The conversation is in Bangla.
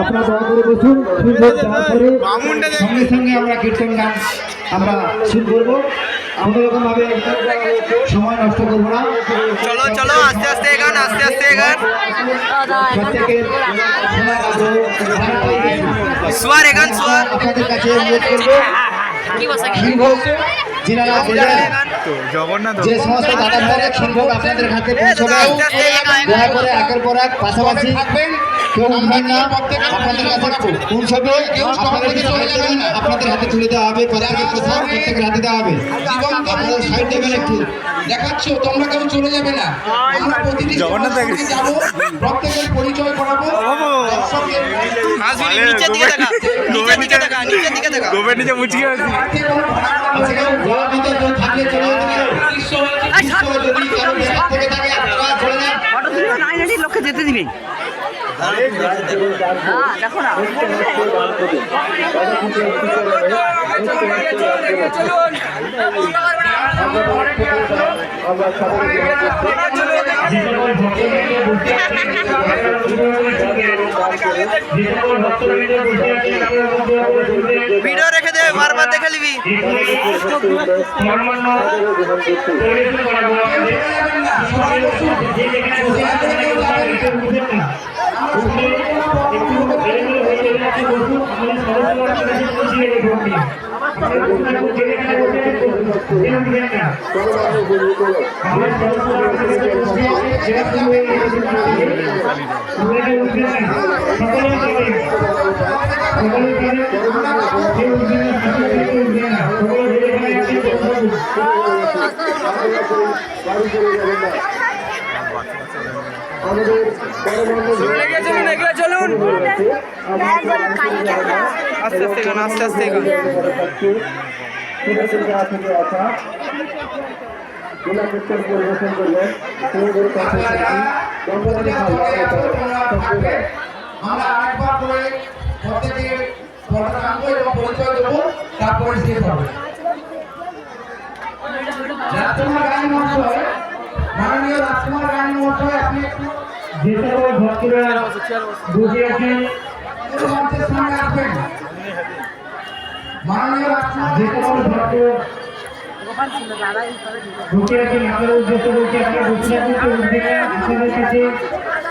আপনারা দয়া করে বসুন সঙ্গে সঙ্গে আমরা কীর্তন গান আমরা শুরু করব কোনো রকম ভাবে সময় নষ্ট করব না। চলো চলো আস্তে আস্তে এগান আস্তে আস্তে এগান প্রত্যেকের। সোয়ার এগান সোয়ার। আপনাদের কাছে অনুরোধ করব জগন্নাথ যে সমস্ত দাদা ভাইরা ক্ষীরভোগ আপনাদের হাতে পৌঁছবে দয়া করে একের পর এক পাশাপাশি কেউ উঠবেন না আপনাদের কাছে পৌঁছবে আপনাদের হাতে তুলে দেওয়া হবে প্রত্যেকের প্রসাদ প্রত্যেকের হাতে দেওয়া হবে। সাইড দেবেন একটু। দেখাচ্ছ তোমরা কেউ চলে যাবে না। আমরা প্রতিটি জগন্নাথ যাব প্রত্যেকের পরিচয় করাবো। দেখা। দিকে দেখা গোবের নিচে মুচকি আছে লোককে যেতে দিবে। হ্যাঁ দেখো না। ভিডিও রেখে দে বারবার দেখে নিবি। চলুন এগিয়ে চলুন আস্তে আস্তে এগান আস্তে আস্তে এগান আমরা আরেকবার করে প্রত্যেকের পটাঙ্গ এবং পরিচয় দেবো তারপরে শেষ হবে রাজকুমার গান মহাশয় মাননীয় রাজকুমার গান মহাশয়, আপনি একটু যে সকল ভক্তরা বসে আছেন মঞ্চের সামনে আসবেন মাননীয় রাজকুমার যে সকল ভক্ত বসে আছেন আপনারা উদ্দেশ্য বলছি আপনারা বসে আছেন কাছে